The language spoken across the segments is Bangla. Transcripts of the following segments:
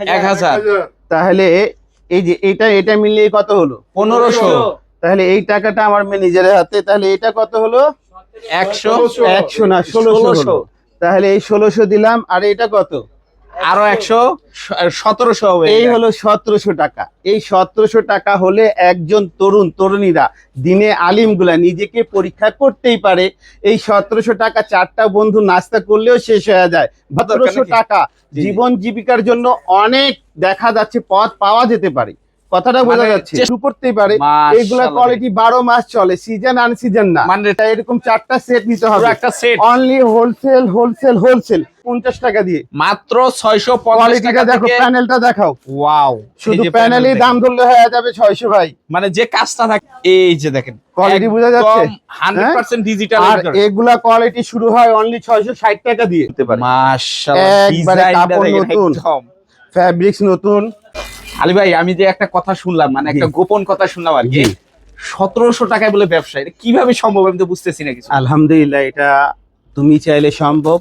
এক হাজার। তাহলে এই যে এটা এটা মিলিয়ে কত হলো? পনেরোশো। তাহলে এই টাকাটা আমার ম্যানেজারের হাতে তাহলে এটা কত হলো? একশো। একশো না ষোলোশো। তাহলে এই ষোলোশো দিলাম আর এটা কত? আরও একশো সতেরোশো হবে এই হলো সতেরোশো টাকা। এই সতেরোশো টাকা হলে একজন তরুণ তরুণীরা দিনে আলিমগুলা নিজেকে পরীক্ষা করতেই পারে। এই সতেরোশো টাকা চারটা বন্ধু নাস্তা করলেও শেষ হয়ে যায়। সতেরোশো টাকা জীবন জীবিকার জন্য অনেক দেখা যাচ্ছে পথ পাওয়া যেতে পারে। কথাটা বোঝা মানে যাচ্ছে শুরু করতেই পারে। এগুলা কোয়ালিটি বারো মাস চলে সিজন আন সিজন না। মানে এরকম চারটা সেট নিতে হবে। একটা set only wholesale wholesale wholesale পঞ্চাশ টাকা দিয়ে। মাত্র ছয়শো পঞ্চাশ কোয়ালিটিটা দেখো প্যানেলটা দেখাও। ওয়াও শুধু প্যানেলই দাম ধরলে হয়ে যাবে ছয়শো ভাই। মানে যে কাজটা থাকে এই যে দেখেন বোঝা যাচ্ছে? পার্সেন্ট ডিজিটাল আর এগুলা কোয়ালিটি শুরু হয় অনলি ছয়শো ষাট টাকা দিয়ে। দিতে পারে। মাশাআল্লাহ একবারে কাপড় নতুন। ফ্যাব্রিক্স নতুন। আলী ভাই আমি যে একটা কথা শুনলাম মানে একটা গোপন কথা শুনলাম আর কি। সতেরোশো টাকায় বলে ব্যবসা এটা কীভাবে সম্ভব আমি তো বুঝতেছি না কিছু। আলহামদুলিল্লাহ এটা তুমি চাইলে সম্ভব।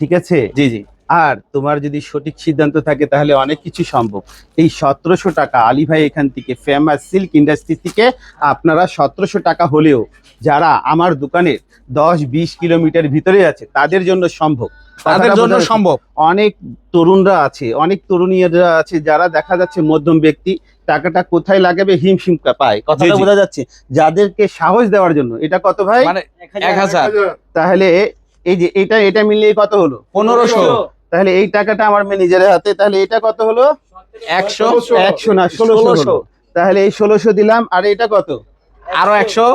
ঠিক আছে? জি জি। আর তোমার যদি সঠিক সিদ্ধান্ত থাকে তাহলে অনেক কিছু সম্ভব। এই সতেরোশো টাকা আলী ভাই এখান থেকে ফেমাস সিল্ক ইন্ডাস্ট্রি থেকে আপনারা সতেরোশো টাকা হলেও যারা আমার দোকানের দশ বিশ কিলোমিটার ভিতরে আছে তাদের জন্য সম্ভব। তাদের জন্য সম্ভব। অনেক তরুণরা আছে অনেক তরুণীরা আছে যারা দেখা যাচ্ছে মধ্যম ব্যক্তি টাকাটা কোথায় লাগাবে হিমশিম পায়। কথাটা বোঝা যাচ্ছে। যাদেরকে সাহস দেওয়ার জন্য এটা কত ভাই? মানে এক হাজার। তাহলে এই যে এটা এটা মিলিয়ে কত হলো? পনেরোশো। তাহলে এই টাকাটা আমার ম্যানেজারের হাতে তাহলে এটা কত হলো? একশো। একশো না ষোলোশো। তাহলে এই ষোলোশো দিলাম আর এটা কত? আরও একশো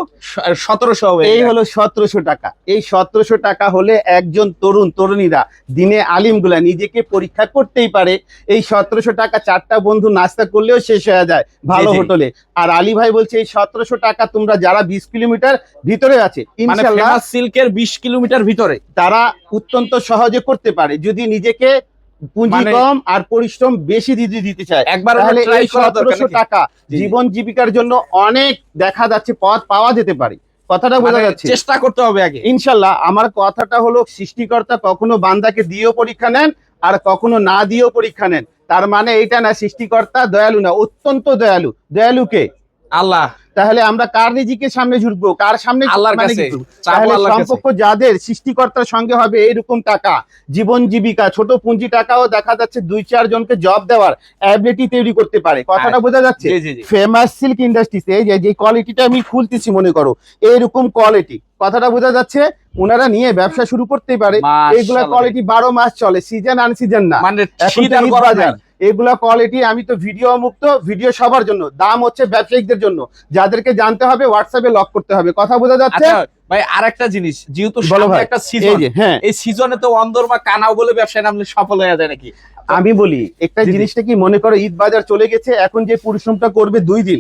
সতেরোশো হবে এই হলো সতেরোশো টাকা। এই সতেরোশো টাকা হলে একজন তরুণ তরুণীরা দিনে আলিমগুলা নিজেকে পরীক্ষা করতেই পারে। এই সতেরোশো টাকা চারটা বন্ধু নাস্তা করলেও শেষ হয়ে যায় ভালো। হোটেলে। আর আলী ভাই বলছে এই সতেরোশো টাকা তোমরা যারা বিশ কিলোমিটার ভিতরে আছে মানে ইনশাল্লাহ সিল্কের বিশ কিলোমিটার ভিতরে। তারা অত্যন্ত সহজে করতে পারে। যদি নিজেকে পুঁজি মানে- কম আর পরিশ্রম বেশি দিতে দিতে চায়। একবার তাহলে এই সতেরোশো টাকা। জীবন জীবিকার জন্য অনেক দেখা যাচ্ছে পথ পাওয়া যেতে পারে। কথাটা বোঝা মানে যাচ্ছে। চেষ্টা করতে হবে আগে। ইনশাল্লাহ আমার কথাটা হলো সৃষ্টিকর্তা কখনো বান্দাকে দিয়েও পরীক্ষা নেন আর কখনো না দিয়েও পরীক্ষা নেন। তার মানে এইটা না সৃষ্টিকর্তা দয়ালু না অত্যন্ত দয়ালু। দয়ালুকে আল্লাহ। তাহলে আমরা কার নিজেকে সামনে ঝুঁকবো? কার সামনে আল্লাহর মানে কাছে তাহলে সম্পর্ক যাদের সৃষ্টিকর্তার সঙ্গে হবে এরকম টাকা। জীবন জীবিকা ছোট পুঁজি টাকাও দেখা যাচ্ছে দুই চার জনকে জব দেওয়ার অ্যাবিলিটি তৈরি করতে পারে। কথাটা বোঝা যাচ্ছে? ফেমাস সিল্ক ইন্ডাস্ট্রিতে যে যে কোয়ালিটিটা আমি খুলতেছি মনে করো এরকম কোয়ালিটি কথাটা বোঝা যাচ্ছে ওনারা নিয়ে ব্যবসা শুরু করতেই পারে। এগুলা কোয়ালিটি বারো মাস চলে সিজন আন সিজন না। মানে আর। এগুলা কোয়ালিটি আমি তো ভিডিও মুক্ত ভিডিও সবার জন্য। দাম হচ্ছে ব্যবসায়িকদের জন্য। যাদেরকে জানতে হবে হোয়াটসঅ্যাপে লক করতে হবে। কথা বোঝা যাচ্ছে? আচ্ছা ভাই আরেকটা জিনিস যেহেতু একটা সিজন হ্যাঁ। এই সিজনে তো অন্দর বা কানাও বলে ব্যবসায় নামলে সফল হয়ে যায় নাকি? আমি বলি একটা। জিনিসটা কি মনে করো ঈদ বাজার চলে গেছে এখন যে পরিশ্রমটা করবে দুই দিন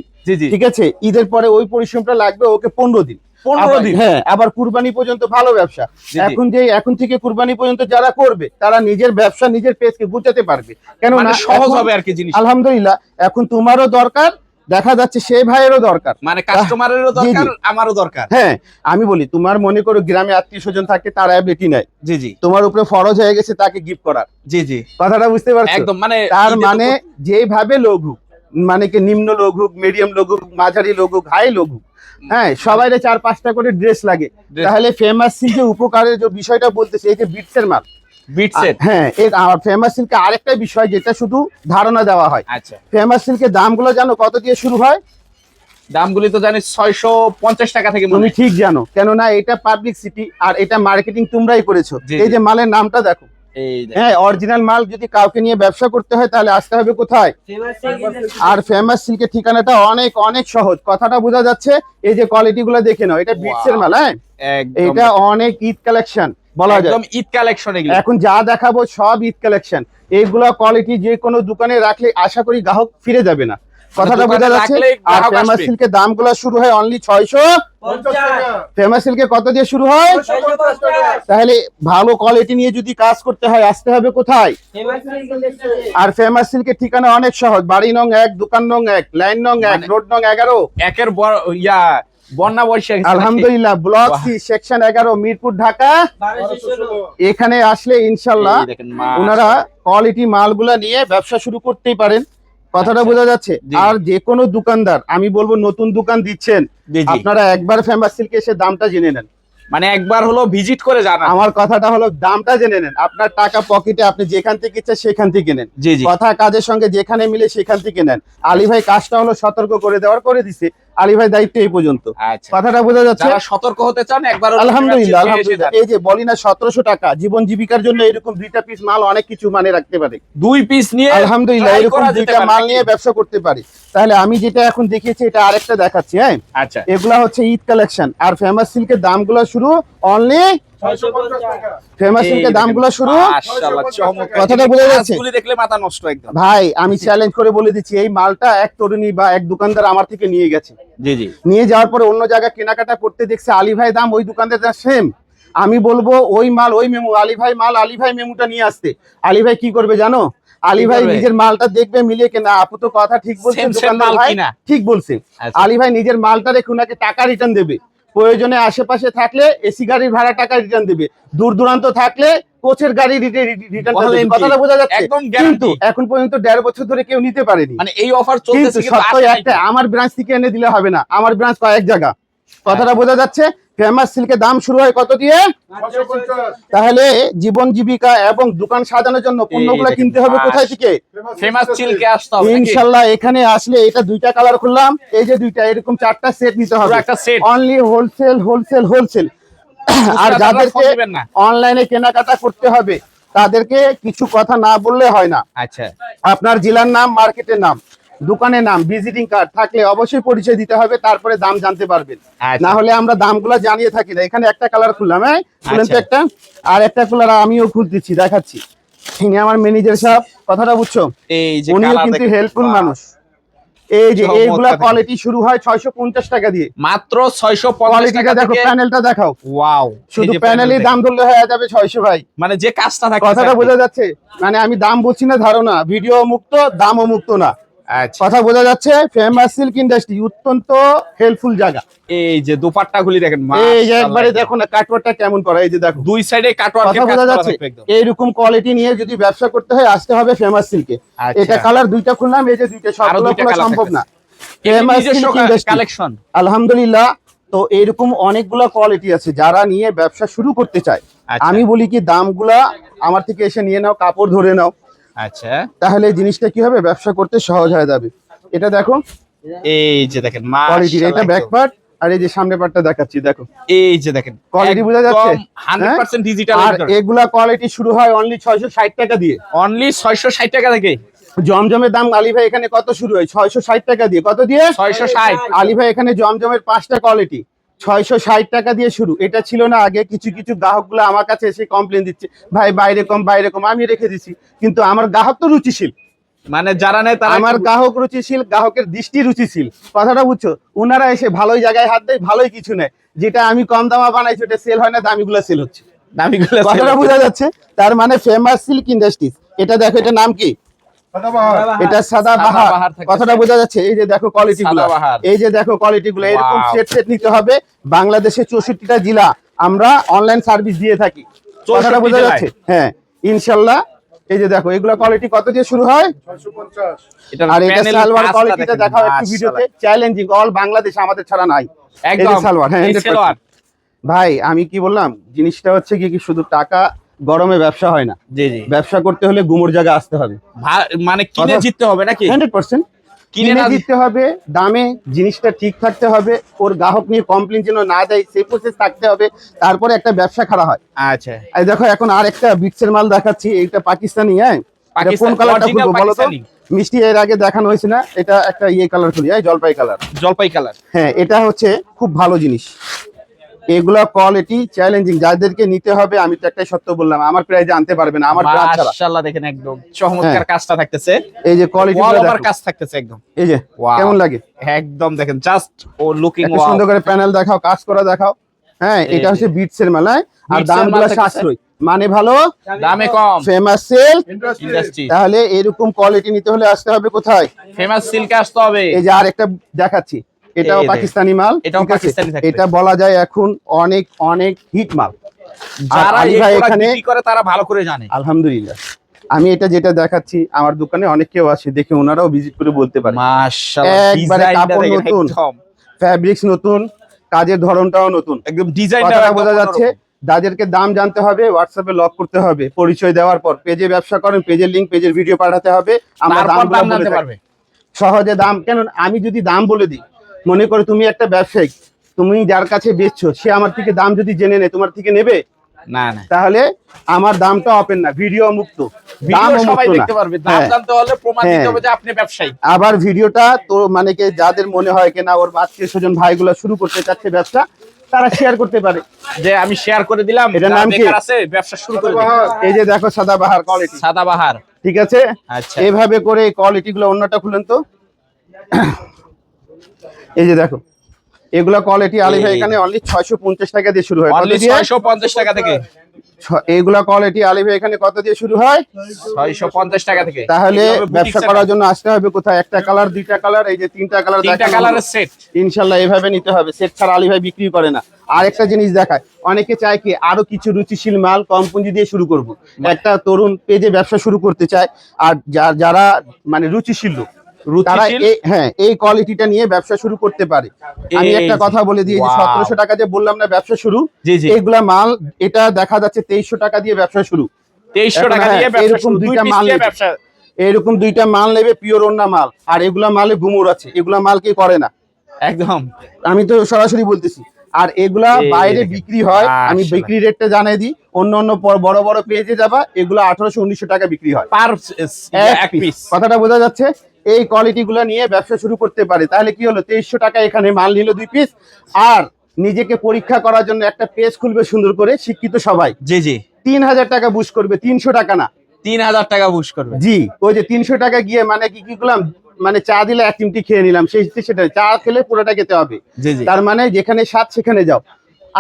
ঠিক আছে? ঈদের পরে ওই পরিশ্রমটা লাগবে ওকে পনেরো দিন। পনেরো আবার- দিন। হ্যাঁ। আবার কুরবানি পর্যন্ত ভালো ব্যবসা। এখন যে এখন থেকে কুরবানি পর্যন্ত যারা করবে তারা নিজের ব্যবসা নিজের পেজকে গুছাতে পারবে। কেন মানে সহজ হবে আর কি জিনিস আলহামদুলিল্লাহ এখন তোমারও দরকার দেখা যাচ্ছে সেই ভাইয়েরও দরকার। মানে কাস্টমারেরও দরকার আমারও দরকার। হ্যাঁ আমি বলি তোমার মনে করো গ্রামে আত্মীয় স্বজন থাকে তার অ্যাবিলিটি নাই। জি জি। তোমার উপরে ফরজ হয়ে গেছে তাকে গিফট করার। জি জি। কথাটা বুঝতে পারছ? একদম মানে তার মানে যেভাবে লঘু মানে কি নিম্ন লঘু মিডিয়াম লঘু মাঝারি লঘু হাই লঘু হ্যাঁ সবাই চার পাঁচটা করে ড্রেস লাগে। তাহলে ফেমাস সিল্কে উপকারের যে বিষয়টা বলতেছে এই যে বিটসের মাল হ্যাঁ ফেমাস সিল্কে আরেকটা বিষয় যেটা শুধু ধারণা দেওয়া হয়। আচ্ছা। ফেমাস সিল্কের দামগুলো জানো কত দিয়ে শুরু হয়? দামগুলি তো জানি ছয়শো পঞ্চাশ টাকা থেকে তুমি। ঠিক জানো। কেননা এটা পাবলিক সিটি আর এটা মার্কেটিং তোমরাই করেছ। এই যে মালের নামটা দেখ। হ্যাঁ অরিজিনাল মাল যদি কাউকে নিয়ে ব্যবসা করতে হয় তাহলে আসতে হবে কোথায়? আর ফেমাস সিল্কের ঠিকানাটা অনেক অনেক সহজ। কথাটা বোঝা যাচ্ছে এই যে কোয়ালিটি গুলো দেখে নাও। এটা বিটসের মাল হ্যাঁ? এটা অনেক ঈদ কালেকশন বলা যায়। একদম ঈদ কালেকশন এখন যা দেখাবো সব ঈদ কালেকশন এইগুলা কোয়ালিটি যে কোনো দোকানে রাখলে আশা করি গ্রাহক ফিরে যাবে না। কথাটা দোকানে বোঝা যাচ্ছে আর ফেমাস। সিল্কের দামগুলো শুরু হয় অনলি ছয়শো। ফেমাস সিল্কে কত দিয়ে শুরু হয়? তাহলে ভালো কোয়ালিটি নিয়ে যদি কাজ করতে হয় আসতে হবে কোথায়? আর ফেমাস সিল্কের ঠিকানা অনেক সহজ। বাড়ি নং এক দোকান নং এক লাইন নং এক মানে- রোড নং এগারো। একের ইয়া বন্যা নাকি? আলহামদুলিল্লাহ ব্লক সি সেকশন এগারো মিরপুর ঢাকা। এখানে আসলে ইনশাল্লাহ। ওনারা কোয়ালিটি মালগুলা নিয়ে ব্যবসা শুরু করতেই পারেন। কথাটা বোঝা যাচ্ছে। আচ্ছা। আর যে কোনো দোকানদার আমি বলব নতুন দোকান দিচ্ছেন। আপনারা একবার ফেমাস সিল্কে এসে দামটা জেনে নেন। মানে একবার হলো ভিজিট করে যান আমার কথাটা হলো দামটা জেনে নেন। আপনার টাকা পকেটে আপনি যেখান থেকে ইচ্ছা সেখান থেকে নেন। কথা কাজের সঙ্গে যেখানে মিলে সেখান থেকে নেন। আলী ভাই কাজটা হলো সতর্ক করে দেওয়ার করে দিছে। আলী ভাই দায়িত্ব এই পর্যন্ত। আচ্ছা। কথাটা বোঝা যাচ্ছে? সতর্ক হতে চান একবার আলহামদুলিল্লাহ আলহামদুলিল্লাহ। এই যে বলি না সতেরোশো টাকা জীবন জীবিকার জন্য এরকম দুইটা পিস মাল অনেক কিছু মানে রাখতে পারে। দুই পিস নিয়ে আলহামদুলিল্লাহ এরকম দুইটা মাল নিয়ে ব্যবসা করতে পারি। তাহলে আমি যেটা এখন দেখিয়েছি এটা আরেকটা দেখাচ্ছি হ্যাঁ? আচ্ছা। এগুলা হচ্ছে ঈদ কালেকশন আর ফেমাস সিল্কের দামগুলো শুরু অনলি ফেমাস সিল্কের দামগুলো শুরু। কথাটা বোঝা যাচ্ছে? দেখলে মাথা নষ্ট একদম। ভাই আমি চ্যালেঞ্জ করে বলে দিচ্ছি এই মালটা এক তরুণী বা এক দোকানদার আমার থেকে নিয়ে গেছে। জি জি। নিয়ে যাওয়ার পরে অন্য জায়গায় কেনাকাটা করতে দেখছে আলী ভাই দাম ওই দোকানদার সেম আমি বলব ওই মাল ওই মেমু আলী ভাই মাল আলী ভাই মেমুটা নিয়ে আসতে। আলী ভাই কি করবে জানো? আলী ভাই নিজের মালটা দেখবে মিলিয়ে কেনা। আপু তো কথা ঠিক বলছেন ঠিক বলছে। আচ্ছা। আলী ভাই নিজের মালটা রেখে ওনাকে টাকা রিটার্ন দেবে। প্রয়োজনে আশেপাশে থাকলে এসি গাড়ির ভাড়া টাকা রিটার্ন দিবে। দূর দূরান্ত থাকলে কোচের গাড়ি রিটার্ন কথাটা বোঝা যাচ্ছে? একদম কিন্তু। এখন পর্যন্ত দেড় বছর ধরে কেউ নিতে পারেনি। মানে এই অফার চলছে একটা আমার ব্রাঞ্চ থেকে এনে দিলে হবে না। আমার ব্রাঞ্চ কয়েক জায়গা। কথাটা আচ্ছা। বোঝা যাচ্ছে ফেমাস সিল্কের দাম শুরু হয় কত দিয়ে? তাহলে জীবন জীবিকা এবং দোকান সাজানোর জন্য পণ্যগুলো কিনতে হবে কোথায় থেকে? ফেমাস চিলকে আসতে হবে নাকি? ইনশাল্লাহ এখানে আসলে এটা দুইটা কালার খুললাম। এই যে দুইটা এরকম চারটা সেট নিতে হবে। একটা set only wholesale wholesale wholesale আর যাদেরকে অনলাইনে কেনাকাটা করতে হবে তাদেরকে কিছু কথা না বললে হয় না। আচ্ছা। আপনার জেলার নাম মার্কেটের নাম। দোকানের নাম ভিজিটিং কার্ড থাকলে অবশ্যই পরিচয় দিতে হবে তারপরে দাম জানতে পারবেন। আচ্ছা। না হলে আমরা দামগুলো জানিয়ে থাকি না। এখানে একটা কালার খুললাম হ্যাঁ খুলেন তো। একটা। আর একটা কালার আমিও খুলতেছি দেখাচ্ছি। ইনি আমার ম্যানেজার সাহেব কথাটা বুঝছ? উনিও কিন্তু হেল্পফুল মানুষ। এই যে এইগুলা কোয়ালিটি শুরু হয় ছয়শো পঞ্চাশ টাকা দিয়ে। মাত্র 650 কোয়ালিটিটা টাকা দেখো প্যানেলটা দেখাও। ওয়াও শুধু প্যানেলের দাম ধরলে হয়ে যাবে ছয়শো ভাই। মানে যে কাজটা থাকে কথাটা বোঝা যাচ্ছে। মানে আমি দাম বলছি না ধারণা। ভিডিও মুক্ত দামও মুক্ত না। কথা বোঝা যাচ্ছে ফেমাস সিল্ক ইন্ডাস্ট্রি অত্যন্ত হেল্পফুল জায়গা। এই যে দোপাট্টা গুলি দেখেন এই যে একবারে দেখো না কাটওয়ারটা কেমন করা এই যে দেখো দুই সাইডে কাটওয়ার্কের কথা বোঝা যাচ্ছে এইরকম কোয়ালিটি নিয়ে যদি ব্যবসা করতে হয় আসতে হবে ফেমাস সিল্কে আচ্ছা। এটা কালার দুইটা খুললাম এই যে দুইটা সবগুলো খোলা সম্ভব না। সিল্ক কালেকশন আলহামদুলিল্লাহ তো এইরকম অনেকগুলো কোয়ালিটি আছে যারা নিয়ে ব্যবসা শুরু করতে চায়। আচ্ছা। আমি বলি কি দামগুলা আমার থেকে এসে নিয়ে নাও কাপড় ধরে নাও। আচ্ছা। তাহলে এই জিনিসটা কি হবে ব্যবসা করতে সহজ হয়ে যাবে? এটা দেখো। এই যে দেখেন কোয়ালিটি এটা ব্যাক পার্ট আর এই যে সামনে পার্টটা দেখাচ্ছি দেখো। এই যে দেখেন Quality বোঝা যাচ্ছে? হ্যাঁ? 100% ডিজিটাল আর এগুলা কোয়ালিটি শুরু হয় অনলি ছয়শো ষাট টাকা দিয়ে। অনলি 660 টাকা থেকে। জমজমের দাম আলী ভাই এখানে কত শুরু হয়? ছয়শো ষাট টাকা দিয়ে। কত দিয়ে? 660 আলী ভাই এখানে জমজমের পাঁচটা কোয়ালিটি ছয়শো ষাট টাকা দিয়ে শুরু। এটা ছিল না আগে কিছু কিছু গ্রাহকগুলো আমার কাছে এসে কমপ্লেন দিচ্ছে ভাই বাইরে কম বাইরে কম আমি রেখে দিছি। কিন্তু আমার গ্রাহক তো রুচিশীল। মানে যারা নেয় তারা আমার গ্রাহক রুচিশীল গ্রাহকের দৃষ্টি রুচিশীল। কথাটা বুঝছ? ওনারা এসে ভালোই জায়গায় হাত দেয় ভালোই কিছু নেয়। যেটা আমি কম দামা বানাইছি ওটা সেল হয় না দামিগুলো সেল হচ্ছে। দামিগুলো কথাটা বোঝা যাচ্ছে তার মানে ফেমাস সিল্ক ইন্ডাস্ট্রিজ এটা দেখো এটা নাম কি? এটা সাদা বাহার কথাটা বোঝা যাচ্ছে এই যে দেখো কোয়ালিটি গুলো। এই যে দেখো কোয়ালিটি গুলো এরকম সেট সেট নিতে হবে বাংলাদেশের চৌষট্টিটা জেলা। আমরা অনলাইন সার্ভিস দিয়ে থাকি। কথাটা বোঝা যাচ্ছে? হ্যাঁ ইনশাল্লাহ। এই যে দেখো এগুলো কোয়ালিটি কত দিয়ে শুরু হয়? আর এটা সালোয়ার কোয়ালিটিটা দেখাও একটু ভিডিওতে। চ্যালেঞ্জিং অল বাংলাদেশ আমাদের ছাড়া নাই। একদম। সালোয়ার হ্যাঁ এই 100% সালোয়ার। ভাই আমি কি বললাম? জিনিসটা হচ্ছে কি কি শুধু টাকা গরমে ব্যবসা হয় না। জি জি। ব্যবসা করতে হলে গুমোর জায়গা আসতে হবে। মানে কিনে জিততে হবে নাকি? Hundred percent. কিনে দিতে হবে দামে জিনিসটা ঠিক থাকতে হবে ওর গ্রাহক নিয়ে কমপ্লেন যেন না দেয় সেই প্রসেস থাকতে হবে তারপরে একটা ব্যবসা খারাপ হয়। আচ্ছা। এই দেখো এখন আর একটা বিক্সের মাল দেখাচ্ছি এটা পাকিস্তানি হ্যাঁ? কোন কালারটা খুলবো বলো তো? মিষ্টি এর আগে দেখানো হয়েছে না এটা একটা ইয়ে কালার খুলি জলপাই কালার জলপাই কালার হ্যাঁ এটা হচ্ছে খুব ভালো জিনিস। এগুলা কোয়ালিটি চ্যালেঞ্জিং যাদেরকে নিতে হবে আমি তো একটাই সত্য বললাম আমার প্রায় জানতে পারবে না আমার মাশাআল্লাহ দেখেন একদম চমৎকার হ্যাঁ। কাজটা থাকতেছে। এই যে কোয়ালিটি ওভার কাজ থাকতেছে একদম। এই যে. কেমন লাগে? একদম দেখেন জাস্ট ও লুকিং একটা সুন্দর করে প্যানেল দেখাও কাজ করা দেখাও। হ্যাঁ এটা হচ্ছে বিটস এর মেলায় আর Beats এর দামগুলো সাশ্রয়। মানে ভালো? দামে কম। ফেমাস সেল ইন্ডাস্ট্রি তাহলে এরকম কোয়ালিটি নিতে হলে আসতে হবে কোথায়? ফেমাস সিল্ক আসতে হবে। এই যে আরেকটা দেখাচ্ছি। এটাও পাকিস্তানি মাল এটাও পাকিস্তানি। এটা বলা যায় এখন অনেক অনেক হিট মাল। যারা এই ভাই এখানে- করে তারা ভালো করে জানে। আলহামদুলিল্লাহ। আমি এটা যেটা দেখাচ্ছি আমার দোকানে অনেক কেউ আসে দেখে ওনারাও ভিজিট করে বলতে পারে। মাশাআল্লাহ একবারে কাপড় নতুন। একদম। ফ্যাব্রিক্স নতুন কাজের ধরনটাও নতুন। একদম ডিজাইনটা বোঝা যাচ্ছে যাদেরকে দাম জানতে হবে হোয়াটসঅ্যাপে লক করতে হবে পরিচয় দেওয়ার পর পেজে ব্যবসা করেন পেজের লিংক পেজের ভিডিও পাঠাতে হবে আমরা দাম জানতে পারবে। সহজে দাম কেন আমি যদি দাম বলে দিই মনে করো তুমি একটা ব্যবসায়িক তুমি যার কাছে বেচছো সে আমার থেকে দাম যদি জেনে নেয় তোমার থেকে নেবে? না না। তাহলে আমার দামটা ওপেন না ভিডিও মুক্ত। হ্যাঁ। হ্যাঁ। আবার ভিডিওটা তো মানে যাদের মনে হয় কিনা ওর আত্মীয় স্বজন ভাইগুলো শুরু করতে চাচ্ছে ব্যবসা তারা শেয়ার করতে পারে। যে আমি শেয়ার করে দিলাম এটার নাম কি? আছে ব্যবসা শুরু করে এই যে দেখো সাদাবাহার কোয়ালিটি সাদাবাহার। ঠিক আছে? আচ্ছা। এইভাবে করে কোয়ালিটি গুলো অন্যটা খুলেন তো। এই যে দেখো এগুলা কোয়ালিটি আলী ভাই এখানে অনলি ছয়শো পঞ্চাশ টাকা দিয়ে শুরু হয়। অনলি 650 টাকা থেকে। এইগুলা কোয়ালিটি আলী ভাই এখানে কত দিয়ে শুরু হয়? 650 টাকা থেকে। তাহলে ব্যবসা করার জন্য আসতে হবে কোথায়? একটা কালার দুইটা কালার এই যে তিনটা কালার তিনটা কালারের সেট ইনশাল্লাহ এভাবে নিতে হবে। সেট ছাড়া আলী ভাই বিক্রি করে না। আর একটা জিনিস দেখায় অনেকে চায় কি আরও কিছু রুচিশীল মাল কম পুঁজি দিয়ে শুরু করব। একটা তরুণ পেজে ব্যবসা শুরু করতে চায় আর যা- যারা মানে রুচিশীল লোক তারা হ্যাঁ এই কোয়ালিটিটা নিয়ে ব্যবসা শুরু করতে পারে। আমি একটা কথা বলে দিই যে সতেরোশো টাকা যে বললাম না ব্যবসা শুরু এইগুলা মাল এটা দেখা যাচ্ছে তেইশশো টাকা দিয়ে ব্যবসা শুরু। 2300 এখন টাকা হ্যাঁ, দিয়ে এরকম দুইটা মাল ব্যবসা। এরকম দুইটা মাল নেবে পিওর অন্য মাল আর এগুলা মালে গুমুর আছে এগুলা মাল কে করে না। একদম। আমি তো সরাসরি বলতেছি আর এগুলা বাইরে বিক্রি হয় আমি বিক্রি রেটটা জানাই দিই অন্য অন্য বড় বড় পেজে যাবা এগুলো আঠারোশো উনিশশো টাকা বিক্রি হয়। পার কথাটা বোঝা যাচ্ছে? এই কোয়ালিটি গুলো নিয়ে ব্যবসা শুরু করতে পারে। তাহলে কি হলো? তেইশশো টাকা এখানে মাল নিল দুই পিস আর নিজেকে পরীক্ষা করার জন্য একটা পেজ খুলবে সুন্দর করে শিক্ষিত সবাই। জি জি। তিন হাজার টাকা বুশ করবে তিনশো টাকা না। 3000 টাকা বুশ করবে। জি ওই যে তিনশো টাকা গিয়ে মানে কি কি করলাম? মানে চা দিলে এক চিমটি খেয়ে নিলাম সেই সেটা চা খেলে পুরোটা খেতে হবে। তার মানে যেখানে স্বাদ সেখানে যাও।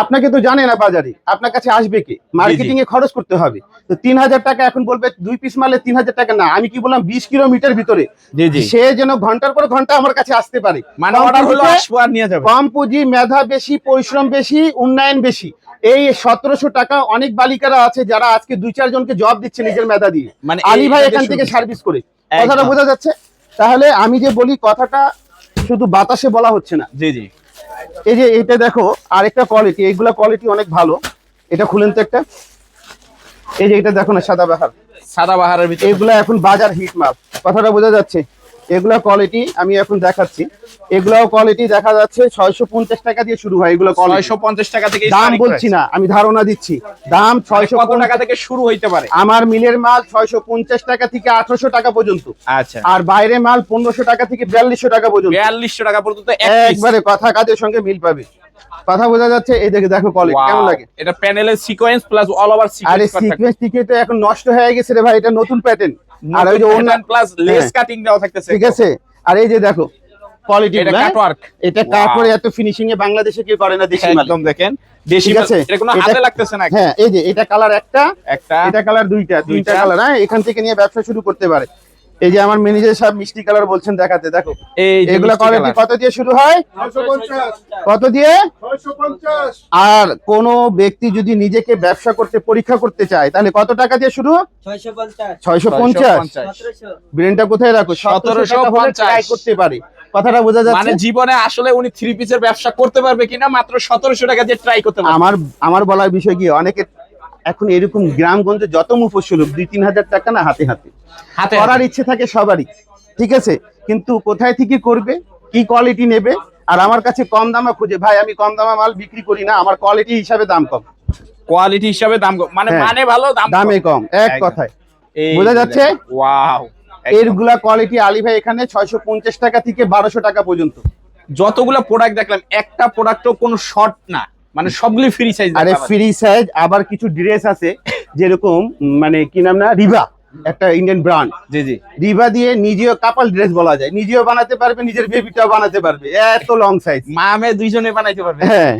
আপনাকে তো জানে না বাজারে আপনার কাছে আসবে কে? মার্কেটিং এ খরচ করতে হবে। তো তিন হাজার টাকা এখন বলবে দুই পিস মালে তিন হাজার টাকা না আমি কি বললাম বিশ কিলোমিটার ভিতরে। সে যেন ঘণ্টার পর ঘণ্টা আমার কাছে আসতে পারে। মানে কম পুঁজি মেধা বেশি পরিশ্রম বেশি উন্নয়ন বেশি। এই সতেরোশো টাকা অনেক বালিকারা আছে যারা আজকে দুই চার জনকে জব দিচ্ছে নিজের মেধা দিয়ে। মানে আলী ভাই এখান থেকে সার্ভিস করে। কথাটা বোঝা যাচ্ছে? তাহলে আমি যে বলি কথাটা শুধু বাতাসে বলা হচ্ছে না। জি জি। এই যে এটা দেখো আরেকটা কোয়ালিটি এইগুলা কোয়ালিটি অনেক ভালো। এটা খুলেন তো একটা। এই যে এটা দেখো না সাদা বাহার। সাদা বাহারের ভিতরে। এগুলা এখন বাজার হিট মাল। কথাটা বোঝা যাচ্ছে? এগুলা কোয়ালিটি আমি এখন দেখাচ্ছি। এগুলাও কোয়ালিটি দেখা যাচ্ছে ছয়শো পঞ্চাশ টাকা দিয়ে শুরু হয় এগুলো কোয়ালিটি 650 টাকা থেকে দাম বলছি না আমি ধারণা দিচ্ছি। দাম ছয়শো কত টাকা থেকে শুরু হইতে পারে? আমার মিলের মাল ছয়শো পঞ্চাশ টাকা থেকে আঠারোশো টাকা পর্যন্ত। আচ্ছা। আর বাইরে মাল পনেরোশো টাকা থেকে বিয়াল্লিশশো টাকা পর্যন্ত। 4200 টাকা পর্যন্ত একবারে কথা কাজের সঙ্গে মিল পাবে? কথা বোঝা যাচ্ছে? এই দেখে দেখো কোয়ালিটি Wow, কেমন লাগে? এটা প্যানেলের সিকোয়েন্স প্লাস অল ওভার আরে সিকোয়েন্স সিকোয়েন্স টিকে এখন নষ্ট হয়ে গেছে রে ভাই এটা নতুন প্যাটার্ন আর ওই যে ওনার প্লাস লেস হ্যাঁ। কাটিং দাও থাকতেছে। ঠিক আছে? আর এই যে দেখো কোয়ালিটি এটা কাটওয়ার্ক এটা Wow. কাপড়ে এত ফিনিশিং এ বাংলাদেশে কেউ করে না দেশি মাল। একদম দেখেন। দেশি আছে? এটা কোনো এটা- হাতে লাগতেছে না হ্যাঁ এই যে এটা কালার একটা একটা এটা কালার দুইটা দুইটা। কালার হ্যাঁ? এখান থেকে নিয়ে ব্যবসা শুরু করতে পারে। এই যে আমার ম্যানেজার সাহেব মিষ্টি কালার বলছেন দেখাতে দেখো। এই যে এগুলা মিষ্টি কোয়ালিটি কত দিয়ে শুরু হয়? কত দিয়ে? আর কোন ব্যক্তি যদি নিজেকে ব্যবসা করতে পরীক্ষা করতে চায় তাহলে কত টাকা দিয়ে শুরু? ছয়শো পঞ্চাশ ছয়শো পঞ্চাশ। 650 সতেরোশো ব্রেনটা কোথায় রাখো? সতেরোশো ট্রাই করতে পারে। কথাটা বোঝা মানে যাচ্ছে জীবনে আসলে উনি থ্রি পিসের ব্যবসা করতে পারবে কিনা মাত্র সতেরোশো টাকা দিয়ে ট্রাই করতে পারবে। আমার আমার বলার বিষয় কি অনেকে এখন এরকম গ্রামগঞ্জে যত মুফসল দুই তিন হাজার টাকা না হাতে হাতে। হাতে করার ইচ্ছে থাকে সবারই। ঠিক আছে? কিন্তু কোথায় থেকে করবে? কি কোয়ালিটি নেবে? আর আমার কাছে কম দামে খুঁজে ভাই আমি কম দামে মাল বিক্রি করি না আমার কোয়ালিটি হিসাবে দাম কম। কোয়ালিটি হিসাবে দাম কম। মানে হ্যাঁ। মানে ভালো দাম দামে কম এক। কথায়। এই বোঝা যাচ্ছে? ওয়াও এরগুলা কোয়ালিটি আলী ভাই এখানে ছয়শো পঞ্চাশ টাকা থেকে বারোশো টাকা পর্যন্ত। যতগুলা প্রোডাক্ট দেখলাম একটা প্রোডাক্টও কোনো শর্ট না। মানে সবগুলি ফ্রি সাইজ আরে ফ্রি সাইজ আবার কিছু ড্রেস আছে যেরকম মানে কি নাম না? রিভা একটা ইন্ডিয়ান ব্র্যান্ড জি জি। রিভা দিয়ে নিজেও কাপাল ড্রেস বলা যায়। নিজেও বানাতে পারবে নিজের বেবিটাও বানাতে পারবে। এত লং সাইজ মা মেয়ে দুইজনে বানাইতে পারবে। হ্যাঁ।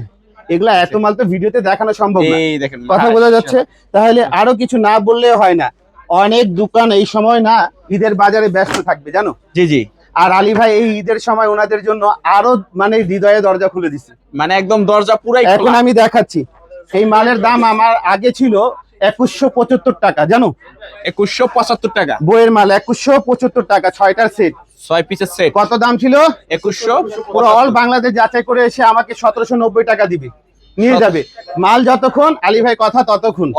এগুলা এত মাল তো ভিডিওতে দেখানো সম্ভব না। এই দেখেন কথা বোঝা যাচ্ছে? তাহলে আরও কিছু না বললে হয় না। অনেক দোকান এই সময় না ঈদের বাজারে ব্যস্ত থাকবে জানো? জি জি। আর আলী ভাই এই ঈদের সময় ওনাদের জন্য আরও মানে হৃদয়ে দরজা খুলে দিছে। মানে একদম দরজা পুরাই এখন আমি দেখাচ্ছি। এই মালের দাম আমার আগে ছিল একুশশো পঁচাত্তর টাকা জানো? একুশশো পঁচাত্তর টাকা। বইয়ের মাল একুশশো পঁচাত্তর টাকা ছয়টার সেট। ছয় পিসের সেট। কত দাম ছিল? একুশশো পুরো অল বাংলাদেশ যাচাই করে এসে আমাকে সতেরোশো নব্বই টাকা দিবে। নিয়ে যাবে। মাল যতক্ষণ আলী ভাই কথা ততক্ষণ।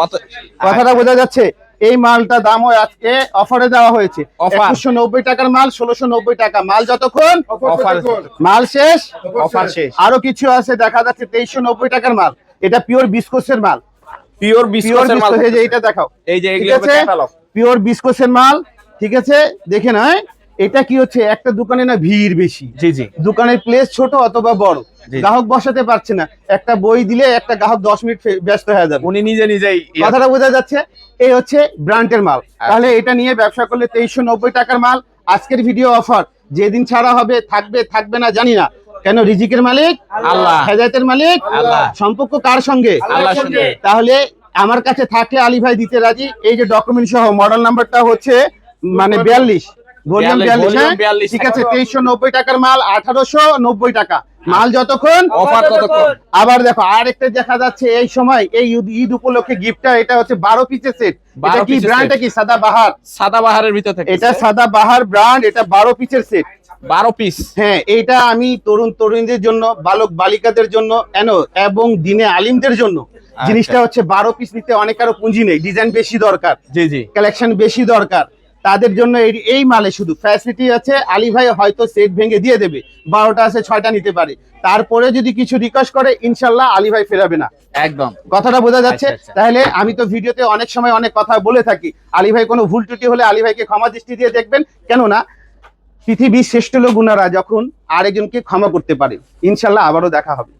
কথাটা বোঝা যাচ্ছে? এই মালটা দাম হয় আজকে অফারে দেওয়া হয়েছে। একুশশো নব্বই টাকার মাল ষোলোশো নব্বই টাকা। মাল যতক্ষণ অফার মাল শেষ অফার শেষ। আরও কিছু আছে দেখা যাচ্ছে তেইশশো নব্বই টাকার মাল। এটা পিওর বিস্কোসের মাল। পিওর বিস্কুটের মাল এই যে এটা দেখাও। এই যে ঠিক আছে? পিওর বিস্কোসের মাল ঠিক আছে? দেখে নয়। এটা কি হচ্ছে? একটা দোকানে না ভিড় বেশি। জি জি। দোকানের প্লেস ছোট অথবা বড়। গ্রাহক বসাতে পারছে না। একটা বই দিলে একটা গ্রাহক দশ মিনিট ব্যস্ত হয়ে যাবে। উনি নিজে নিজেই ইয়ে- কথাটা বোঝা যাচ্ছে? এই হচ্ছে ব্র্যান্ডের মাল। আচ্ছা। তাহলে এটা নিয়ে ব্যবসা করলে তেইশশো নব্বই টাকার মাল আজকের ভিডিও অফার যেদিন ছাড়া হবে থাকবে থাকবে না জানি না। কেন রিজিকের মালিক? আল্লাহ। হেদায়তের মালিক? আল্লাহ। সম্পর্ক কার সঙ্গে? আল্লাহর সঙ্গে। তাহলে আমার কাছে থাকলে আলী ভাই দিতে রাজি। এই যে ডকুমেন্ট সহ মডেল নাম্বারটা হচ্ছে মানে বিয়াল্লিশ। ভলিউম 42, বিয়াল্লিশ volume 42 ঠিক আছে তেইশশো নব্বই টাকার মাল আঠারোশো নব্বই টাকা। মাল যতক্ষণ অফার ততক্ষণ। আবার দেখো আর একটা দেখা যাচ্ছে এই সময় এই ঈদ- উপলক্ষে গিফটটা এটা হচ্ছে বারো পিসের সেট 12 এটা কি ব্র্যান্ডটা কি সাদা বাহার। সাদা বাহারের ভিতর থেকে এটা সাদা বাহার ব্র্যান্ড এটা বারো পিসের সেট বারো পিস হ্যাঁ এটা আমি তরুণ তরুণীদের জন্য বালক বালিকাদের জন্য এন এবং দিনে আলিমদের জন্য। আচ্ছা। জিনিসটা হচ্ছে বারো পিস নিতে অনেক আরও পুঁজি নেই। ডিজাইন বেশি দরকার। জি জি। কালেকশন বেশি দরকার। তাদের জন্য এই এই মালে শুধু ফ্যাসিলিটি আছে। আলী ভাই হয়তো সেট ভেঙে দিয়ে দেবে। বারোটা আছে ছয়টা নিতে পারে। তারপরে যদি কিছু রিকোয়েস্ট করে ইনশাল্লাহ আলী ভাই ফেরাবে না। একদম। কথাটা বোঝা যাচ্ছে? আচ্ছা, আচ্ছা। তাহলে আমি তো ভিডিওতে অনেক সময় অনেক কথা বলে থাকি। আলী ভাই কোনো ভুল ত্রুটি হলে আলী ভাইকে ক্ষমা দৃষ্টি দিয়ে দেখবেন। কেননা পৃথিবীর শ্রেষ্ঠ লোক গুণারা যখন আরেকজনকে ক্ষমা করতে পারে ইনশাল্লাহ আবারও দেখা হবে।